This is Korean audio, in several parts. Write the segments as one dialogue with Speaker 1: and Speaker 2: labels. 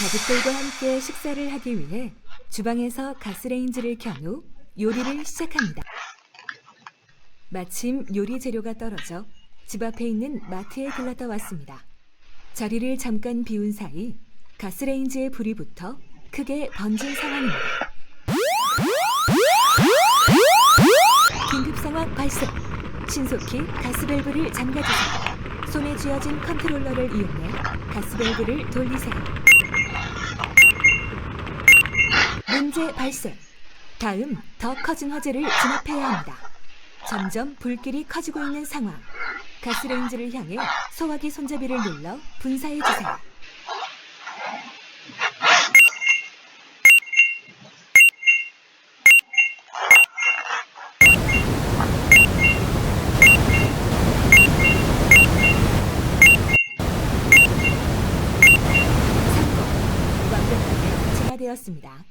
Speaker 1: 가족들과 함께 식사를 하기 위해 주방에서 가스레인지를 켠 후 요리를 시작합니다. 마침 요리 재료가 떨어져 집 앞에 있는 마트에 들렀다 왔습니다. 자리를 잠깐 비운 사이 가스레인지에 불이 붙어 크게 번진 상황입니다. 긴급 상황 발생. 신속히 가스밸브를 잠가주세요. 손에 쥐어진 컨트롤러를 이용해 가스밸브를 돌리세요. 문제 발생. 다음 더 커진 화재를 진압해야 합니다. 점점 불길이 커지고 있는 상황. 가스레인지를 향해 소화기 손잡이를 눌러 분사해 주세요. 성공. 완벽하게 진화되었습니다.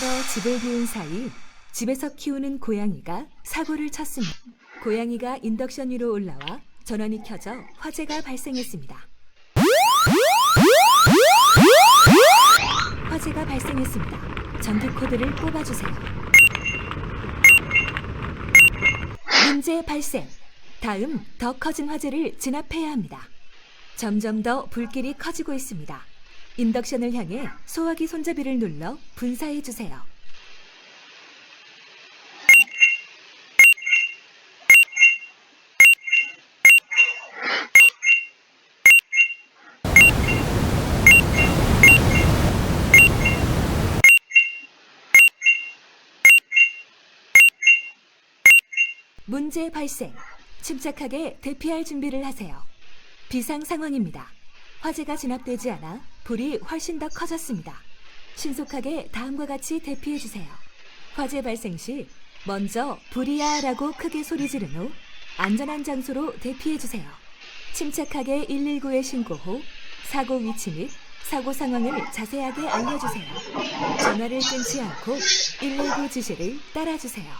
Speaker 1: 하러 집을 비운 사이 집에서 키우는 고양이가 사고를 쳤습니다. 고양이가 인덕션 위로 올라와 전원이 켜져 화재가 발생했습니다. 화재가 발생했습니다. 전기 코드를 뽑아주세요. 문제 발생. 다음 더 커진 화재를 진압해야 합니다. 점점 더 불길이 커지고 있습니다. 인덕션을 향해 소화기 손잡이를 눌러 분사해 주세요. 문제 발생. 침착하게 대피할 준비를 하세요. 비상 상황입니다. 화재가 진압되지 않아 불이 훨씬 더 커졌습니다. 신속하게 다음과 같이 대피해 주세요. 화재 발생 시 먼저 불이야라고 크게 소리 지른 후 안전한 장소로 대피해 주세요. 침착하게 119에 신고 후 사고 위치 및 사고 상황을 자세하게 알려주세요. 전화를 끊지 않고 119 지시를 따라주세요.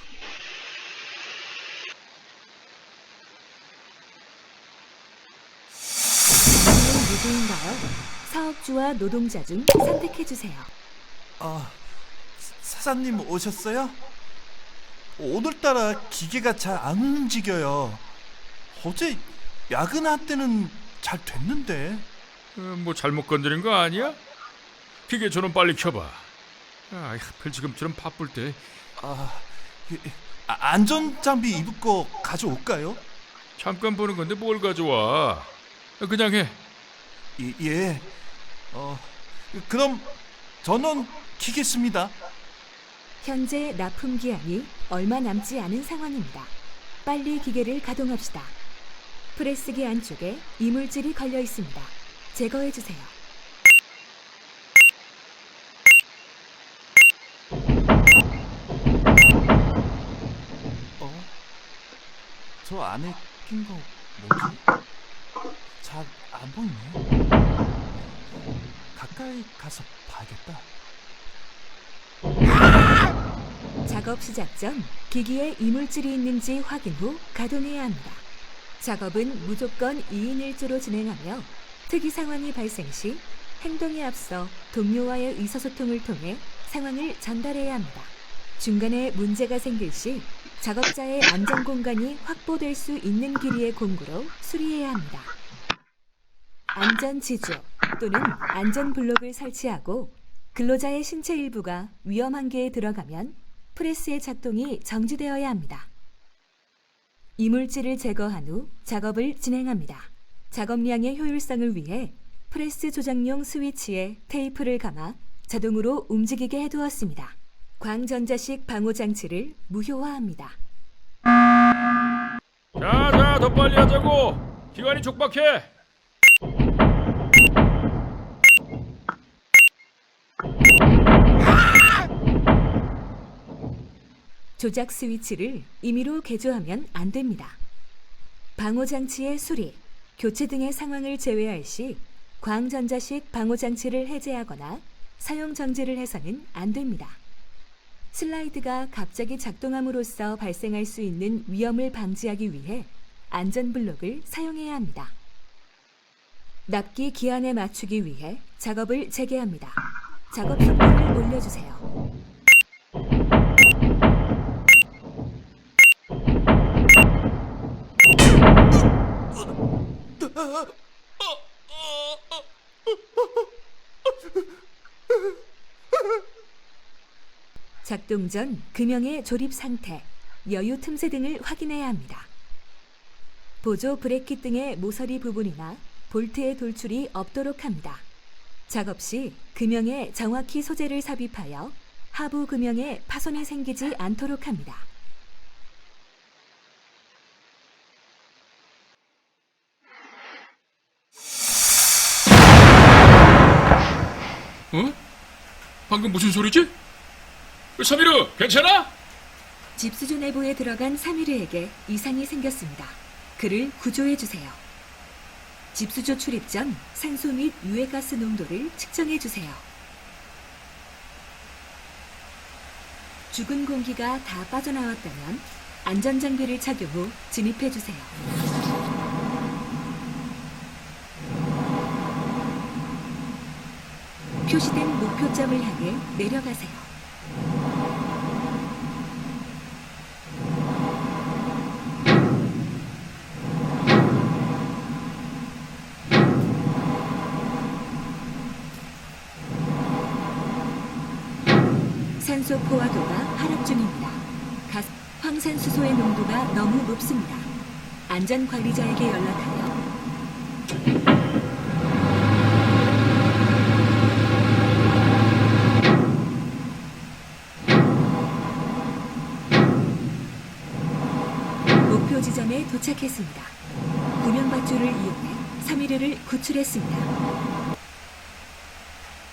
Speaker 1: 누구인가요? 사업주와 노동자 중 선택해 주세요.
Speaker 2: 아, 사장님 오셨어요? 오늘따라 기계가 잘 안 움직여요. 어제 야근할 때는 잘 됐는데.
Speaker 3: 어, 뭐 잘못 건드린 거 아니야? 기계 저는 빨리 켜봐. 아, 하필 지금처럼 바쁠 때
Speaker 2: 아, 아, 안전 장비 입을 거 가져올까요?
Speaker 3: 잠깐 보는 건데 뭘 가져와? 어, 그냥 해.
Speaker 2: 예, 예. 어, 그럼 저는 키겠습니다.
Speaker 1: 현재 납품 기한이 얼마 남지 않은 상황입니다. 빨리 기계를 가동합시다. 프레스기 안쪽에 이물질이 걸려 있습니다. 제거해 주세요.
Speaker 2: 어? 저 안에 낀 거 뭐지? 잘 안 보이네. 가까이 가서 봐야겠다.
Speaker 1: 작업 시작 전 기기에 이물질이 있는지 확인 후 가동해야 합니다. 작업은 무조건 2인 1조로 진행하며 특이 상황이 발생 시 행동에 앞서 동료와의 의사소통을 통해 상황을 전달해야 합니다. 중간에 문제가 생길 시 작업자의 안전 공간이 확보될 수 있는 길이의 공구로 수리해야 합니다. 안전 지주 또는 안전 블록을 설치하고 근로자의 신체 일부가 위험 한계에 들어가면 프레스의 작동이 정지되어야 합니다. 이물질을 제거한 후 작업을 진행합니다. 작업량의 효율성을 위해 프레스 조작용 스위치에 테이프를 감아 자동으로 움직이게 해두었습니다. 광전자식 방호 장치를 무효화합니다.
Speaker 3: 자, 자, 더 빨리 하자고. 기간이 촉박해.
Speaker 1: 조작 스위치를 임의로 개조하면 안 됩니다. 방호 장치의 수리, 교체 등의 상황을 제외할 시 광전자식 방호 장치를 해제하거나 사용 정지를 해서는 안 됩니다. 슬라이드가 갑자기 작동함으로써 발생할 수 있는 위험을 방지하기 위해 안전 블록을 사용해야 합니다. 납기 기한에 맞추기 위해 작업을 재개합니다. 작업 속도를 올려주세요. 작동 전 금형의 조립 상태, 여유 틈새 등을 확인해야 합니다. 보조 브레이크 등의 모서리 부분이나 볼트의 돌출이 없도록 합니다. 작업 시 금형에 정확히 소재를 삽입하여 하부 금형에 파손이 생기지 않도록 합니다.
Speaker 3: 어? 방금 무슨 소리지? 서미루 괜찮아?
Speaker 1: 집수조 내부에 들어간 사미르에게 이상이 생겼습니다. 그를 구조해 주세요. 집수조 출입 전 산소 및 유해가스 농도를 측정해 주세요. 죽은 공기가 다 빠져나왔다면 안전장비를 착용 후 진입해 주세요. 표시된 목표점을 향해 내려가세요. 산소 포화도가 하락 중입니다. 가스, 황산수소의 농도가 너무 높습니다. 안전관리자에게 연락하여 지점에 도착했습니다. 구명밧줄을 이용해 3일을 구출했습니다.